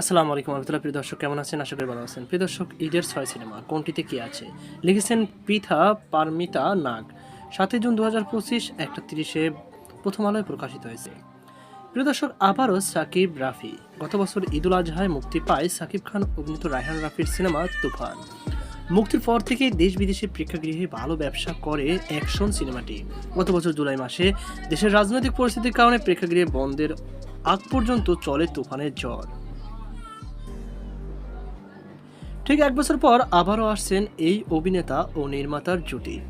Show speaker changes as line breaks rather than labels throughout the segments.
আসসালামু আলাইকুম রহমতুল্লাহ, প্রিয় দর্শক, কেমন আছেন? আশা করি ভালো আছেন। প্রিয় দর্শক, ঈদের ছয় সিনেমা, কোনটিতে কি আছে? লিখেছেন পিথা পারমিতা নাগ। সাতই জুন দু হাজার পঁচিশ, একটা তিরিশে প্রথম আলোয় প্রকাশিত হয়েছে। প্রিয় দর্শক, আবারও সাকিব রাফি। গত বছর ঈদুল আজহায় মুক্তি পায় সাকিব খান অভিনীত রায়হান রাফির সিনেমা তুফান। মুক্তির পর থেকে দেশ বিদেশে প্রেক্ষাগৃহে ভালো ব্যবসা করে অ্যাকশন সিনেমাটি। গত বছর জুলাই মাসে দেশের রাজনৈতিক পরিস্থিতির কারণে প্রেক্ষাগৃহে বন্ধের আগ পর্যন্ত চলে তুফানের ঝড়। ঠিক এক বছর পর আবারও আসছেন এই অভিনেতা ও নির্মাতার জুটি।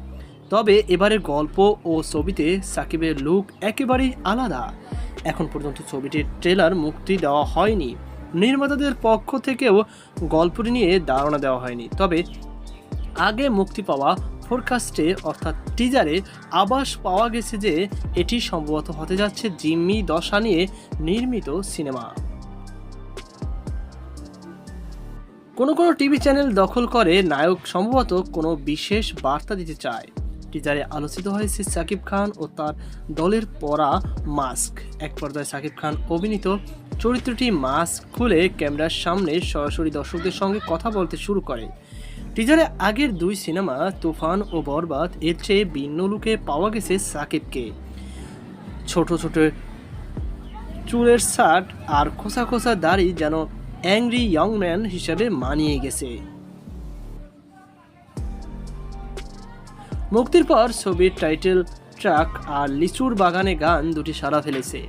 তবে এবারে গল্প ও ছবিতে সাকিবের লুক একেবারেই আলাদা। এখন পর্যন্ত ছবিটির ট্রেলার মুক্তি দেওয়া হয়নি। নির্মাতাদের পক্ষ থেকেও গল্পটি নিয়ে ধারণা দেওয়া হয়নি। তবে আগে মুক্তি পাওয়া ফোরকাস্টে অর্থাৎ টিজারে আবাস পাওয়া গেছে যে, এটি সম্ভবত হতে যাচ্ছে জিম্মি দশা নিয়ে নির্মিত সিনেমা। কোনো কোনো টিভি চ্যানেল দখল করে, নায়ক সম্ভবত কোনো বিশেষ বার্তা দিতে চায়। টিজারে আলোচিত হয়েছে সাকিব খান ও তার দলের পরা মাস্ক। এক পর্যায়ে সাকিব খান অভিনীত চরিত্রটি মাস্ক খুলে ক্যামেরার সামনে সরাসরি দর্শকদের সঙ্গে কথা বলতে শুরু করে। টিজারে আগের দুই সিনেমা, তুফান ও বরবাদ, এর চেয়ে ভিন্ন লুকে পাওয়া গেছে সাকিবকে। ছোট ছোট চুলের শার্ট আর খোসা খোসা দাড়ি যেন অ্যাংরি ইয়ং ম্যান হিসেবে মানিয়ে গেছে। মুক্তির পর ছবির টাইটেল, ট্রাক আর লিচুর বাগানে গান দুটি সারা ফেলেছে।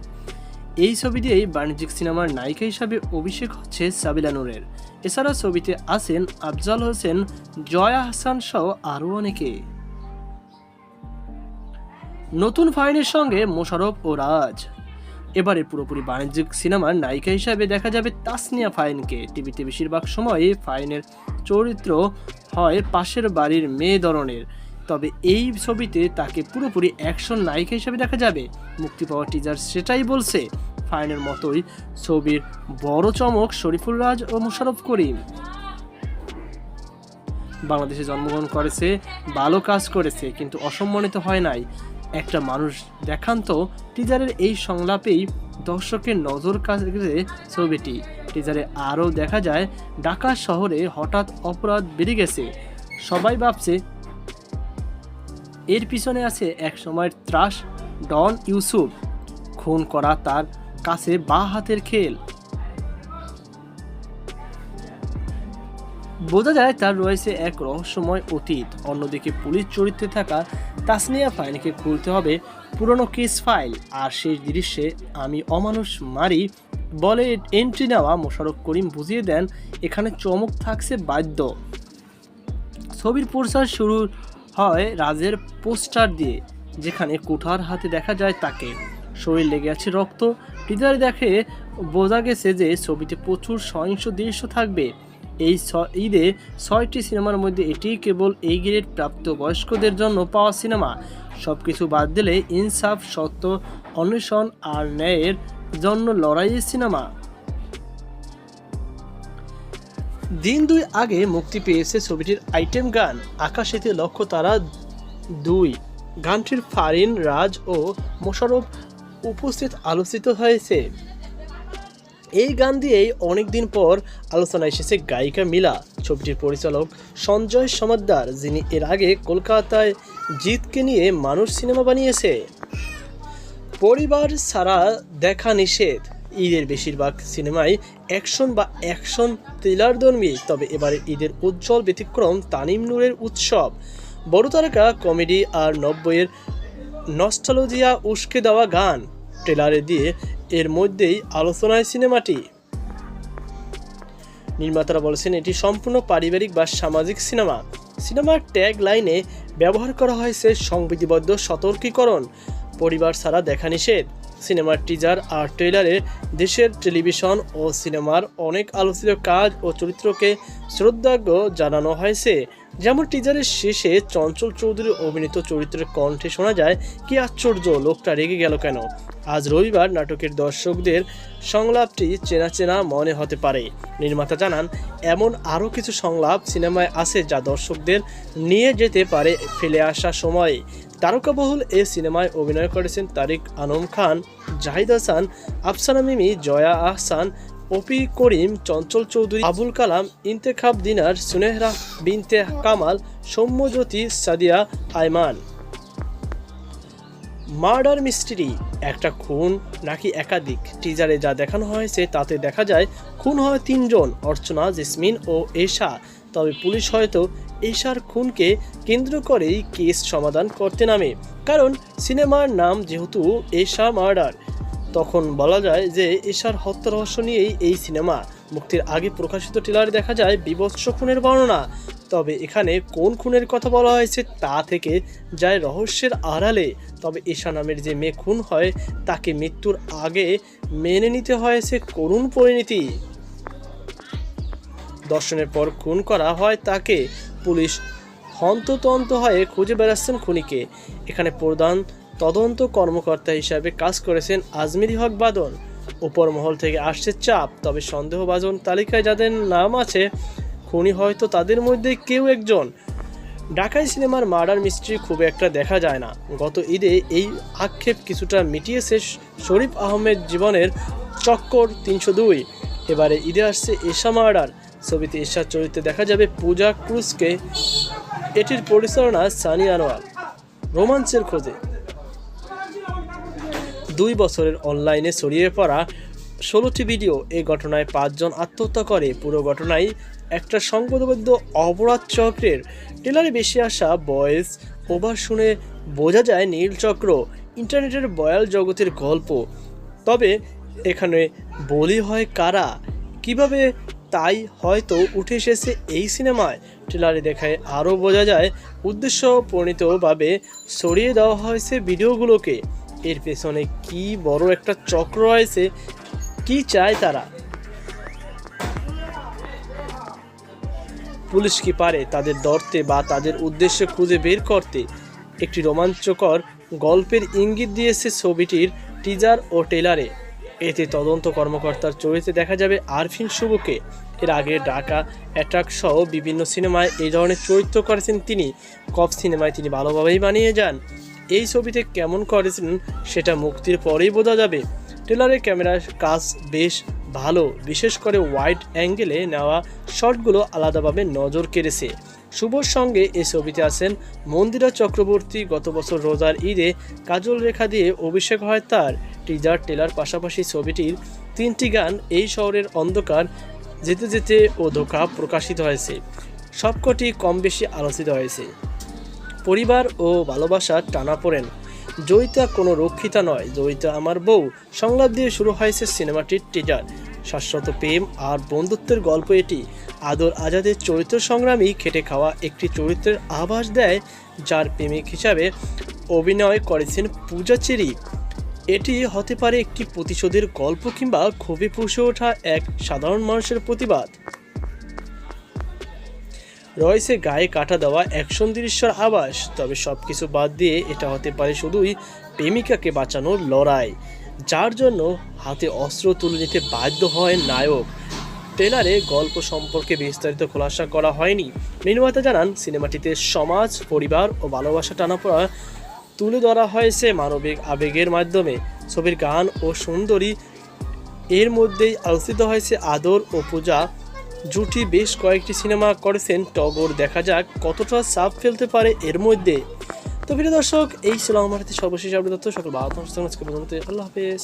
এই ছবি দিয়েই বাণিজ্যিক সিনেমার নায়িকা হিসাবে অভিষেক হচ্ছে সাবিলা নূরের। এছাড়া ছবিতে আছেন আফজাল হোসেন, জয়া হাসান সহ আরও অনেকে। নতুন ফাইনের সঙ্গে মোশারফ ও রাজ। এবারে পুরোপুরি বাণিজ্যিক সিনেমার নায়িকা হিসাবে দেখা যাবে তাসনিয়া ফাইনকে। টিভিতে বেশিরভাগ সময়ে ফাইনের চরিত্র হয় পাশের বাড়ির মেয়ে ধরনের। তবে এই ছবিতে তাকে পুরোপুরি অ্যাকশন নায়িকা হিসেবে দেখা যাবে। মুক্তি পাওয়া টিজার সেটাই বলছে ফাইনের মতোই ছবির বড় চমক শরীফুল রাজ ও মুশারফ করিম। বাংলাদেশে জন্মগ্রহণ করেছে, ভালো কাজ করেছে, কিন্তু অসম্মানিত হয় নাই। একটা মানুষ দেখান তো। টিজারের এই সংলাপেই দর্শকের নজর কাছে ছবিটি। টিজারে আরও দেখা যায়, ঢাকা শহরে হঠাৎ অপরাধ বেড়ে গেছে। সবাই ভাবছে, এর পিছনে আছে এক সময়ের ত্রাস, ডন ইউসুফ। খুন করা তার কাছে বা হাতের খেল। বোঝা যায় তার রয়েছে এক রহস্যময় অতীত। অন্যদিকে পুলিশ চরিত্রে থাকা তাসনিয়া ফাইনকে খুলতে হবে পুরনো কেস ফাইল আর শেষ দৃশ্যে আমি অমানুষ মারি বলে এন্ট্রি নেওয়া মোশারফ করিম বুঝিয়ে দেন, এখানে চমক থাকছে বাধ্য ছবির প্রচার শুরু হয় রাজের পোস্টার দিয়ে, যেখানে কুঠার হাতে দেখা যায় তাকে। শরীর লেগে আছে রক্ত। হৃদয় দেখে বোঝা গেছে যে ছবিতে প্রচুর সহিংস দৃশ্য থাকবে। এই ঈদে ছয়টি সিনেমার মধ্যে এটি কেবল এই গ্রেড প্রাপ্ত বয়স্কদের জন্য পাওয়া সিনেমা। সব কিছু বাদ দিলে ইনসাফ, সত্য, অন্বেষণ আর ন্যায়ের জন্য লড়াইয়ের সিনেমা। দিন দুই আগে মুক্তি পেয়েছে ছবিটির আইটেম গান। আকাশেতে লক্ষ্য তারা দুই, গানটির ফারিন, রাজ ও মোশারফ উপস্থিত আলোচিত হয়েছে। এই গান দিয়েই অনেকদিন পর আলোচনা এসেছে গায়িকা মিলা। ছবিটির পরিচালক সঞ্জয় সমাদ্দার, যিনি এর আগে কলকাতায় জিতকে নিয়ে মানুষ সিনেমা বানিয়েছে। পরিবার ছাড়া দেখা নিষেধ। ঈদের বেশিরভাগ সিনেমায় অ্যাকশন বা অ্যাকশন থ্রিলার ধর্মী, তবে এবারে ঈদের উজ্জ্বল ব্যতিক্রম তানিম নূরের উৎসব। বড় তারকা, কমেডি আর নব্বইয়ের নস্টালজিয়া উস্কে দেওয়া গান। ট্রেলারে দিয়ে এর মধ্যেই আলোচনায় সিনেমাটি। নির্মাতারা বলেছেন, এটি সম্পূর্ণ পারিবারিক বা সামাজিক সিনেমা। সিনেমার ট্যাগ লাইনে ব্যবহার করা হয়েছে সংবিধিবদ্ধ সতর্কীকরণ। পরিবার ছাড়া দেখা নিষেধ। সিনেমার টিজার আর ট্রেলারে দেশের টেলিভিশন ও সিনেমার অনেক আলোচিত কাজ ও চরিত্রকে শ্রদ্ধাজ্ঞ জানানো হয়েছে। যেমন টিজারের শেষে চঞ্চল চৌধুরীর অভিনীত চরিত্রের কণ্ঠে শোনা যায়, কি আশ্চর্য, লোকটা রেগে গেল কেন? আজ রবিবার নাটকের দর্শকদের সংলাপটি চেনা চেনা মনে হতে পারে। নির্মাতা জানান, এমন আরও কিছু সংলাপ সিনেমায় আছে যা দর্শকদের নিয়ে যেতে পারে ফেলে আসা সময়ে। তারকাবহুল এ সিনেমায় অভিনয় করেছেন Tariq Anam Khan, Zahid Hasan, Afsana Mimi, Joya Ahsan OP Karim, Chanchal Chowdhury, Abul Kalam, Intekhab Dinar Sunehra Binte Kamal, Soumyajyoti Sadia, Ayman. Murder mystery, একটা খুন নাকি একাধিক? টিজারে যা দেখানো হয়েছে তাতে দেখা যায়, খুন হয় তিনজন, অর্চনা, জেসমিন ও এশা। তবে পুলিশ হয়তো এশার খুনকে কেন্দ্র করেই কেস সমাধান করতে নামে। কারণ, সিনেমার নাম যেহেতু এশা মার্ডার তখন বলা যায় যে এশার হত্যা রহস্য নিয়েই এই সিনেমা। মুক্তির আগে প্রকাশিত ট্রেলারে দেখা যায় বিভৎস খুনের বর্ণনা। তবে এখানে কোন খুনের কথা বলা হয়েছে তা থেকে যায় রহস্যের আড়ালে। তবে এশা নামের যে মেয়ে খুন হয়, তাকে মৃত্যুর আগে মেনে নিতে হয়েছে করুণ পরিণতি। দর্শনের পর খুন করা হয় তাকে। পুলিশ হন্ততন্ত হয়ে খুঁজে বেড়াচ্ছেন খুনিকে। এখানে প্রধান তদন্ত কর্মকর্তা হিসাবে কাজ করেছেন আজমিরি হক বাদন উপর মহল থেকে আসছে চাপ, তবে সন্দেহভাজন তালিকায় যাদের নাম আছে, খুনি হয়তো তাদের মধ্যে কেউ একজন। ঢাকাই সিনেমার মার্ডার মিস্ট্রি খুব একটা দেখা যায় না। গত ঈদে এই আক্ষেপ কিছুটা মিটিয়েছে শরীফ আহমেদ জীবনের চক্কর তিনশো দুই। এবারে ঈদে আসছে এশা মার্ডার। ছবিতে এশার চরিত্রে দেখা যাবে পূজা ক্রুজকে। এটির পরিচালনা সানি আনোয়ার। রোমাঞ্চের খোঁজে। দুই বছরের অনলাইনে ছড়িয়ে পড়া ষোলোটি ভিডিও এ ঘটনায় পাঁচজন আত্মহত্যা করে। পুরো ঘটনায় একটা সংবাদবদ্ধ অপরাধ চক্রের টেলারে বেশি আসা বয়েস ওভার শুনে বোঝা যায় নীল চক্র ইন্টারনেটের বয়াল জগতের গল্প। তবে এখানে বলি হয় কারা? কীভাবে তাই হয়তো উঠে এসেছে এই সিনেমায়? ট্রেলারে দেখায় আরও বোঝা যায় উদ্দেশ্য প্রণীতভাবে সরিয়ে দেওয়া হয়েছে ভিডিওগুলোকে। এর পেছনে কি বড় একটা চক্র রয়েছে, কি চায় তারা? পুলিশ কি পারে তাদের ধরতে বা তাদের উদ্দেশ্য খুঁজে বের করতে? একটি রোমাঞ্চকর গল্পের ইঙ্গিত দিয়েছে ছবিটির টিজার ও টেলারে। এতে তদন্ত কর্মকর্তার চরিত্রে দেখা যাবে আরফিন শুভকে। এর আগে ঢাকা অ্যাট্রাক সহ বিভিন্ন সিনেমায় এই ধরনের চরিত্র করেছেন তিনি। কপ সিনেমায় তিনি ভালোভাবেই বানিয়ে যান। এই ছবিতে কেমন করেছেন সেটা মুক্তির পরেই বোঝা যাবে। ট্রেলারের ক্যামেরার কাজ বেশ ভালো, বিশেষ করে ওয়াইড অ্যাঙ্গেলে নেওয়া শটগুলো আলাদাভাবে নজর কেড়েছে। শুভর সঙ্গে এই ছবিতে আছেন মন্দিরা চক্রবর্তী, গত বছর রোজার ঈদে কাজল রেখা দিয়ে অভিষেক হয় তার। টিজার টেলার পাশাপাশি ছবিটির তিনটি গান এই শহরের অন্ধকার, যেতে যেতে ও ধোকা প্রকাশিত হয়েছে। সবকটি কম বেশি আলোচিত হয়েছে। পরিবার ও ভালোবাসার টানাপোড়েন জয়িতা কোনো রক্ষিতা নয় জয়িতা আমার বউ। সংলাপ দিয়ে শুরু হয়েছে সিনেমাটির টিজার শাশ্বত প্রেম আর বন্ধুত্বের গল্প এটি। আদর আজাদের চরিত্র সংগ্রামী খেটে খাওয়া একটি চরিত্রের আভাস দেয়, যার প্রেমিক হিসাবে অভিনয় করেছেন পূজা চেরি। এটি হতে পারে একটি প্রতিশোধের গল্প কিংবা ক্ষোভে পুষে ওঠা এক সাধারণ মানুষের প্রতিবাদ। রয়েছে গায়ে কাটা দেওয়া অ্যাকশন দৃশ্যর আবাস তবে সব কিছু বাদ দিয়ে এটা হতে পারে শুধুই প্রেমিকাকে বাঁচানোর লড়াই, যার জন্য হাতে অস্ত্র তুলে নিতে বাধ্য হয় নায়ক। ট্রেলারে গল্প সম্পর্কে বিস্তারিত খোলাসা করা হয়নি। নির্মাতা জানান, সিনেমাটিতে সমাজ, পরিবার ও ভালোবাসা টানা টানাপড়া তুলে ধরা হয়েছে মানবিক আবেগের মাধ্যমে। ছবির গান ও সুন্দরী এর মধ্যেই আলোচিত হয়েছে আদর ও পূজা। জুটি বেশ কয়েকটি সিনেমা করেছেন, টগর দেখা যাক কতটা চাপ ফেলতে পারে এর মধ্যে। তো প্রিয় দর্শক, এই ছিল আমার সর্বশেষ আপডেট তথ্য। সকল বাবা আল্লাহ হাফেজ।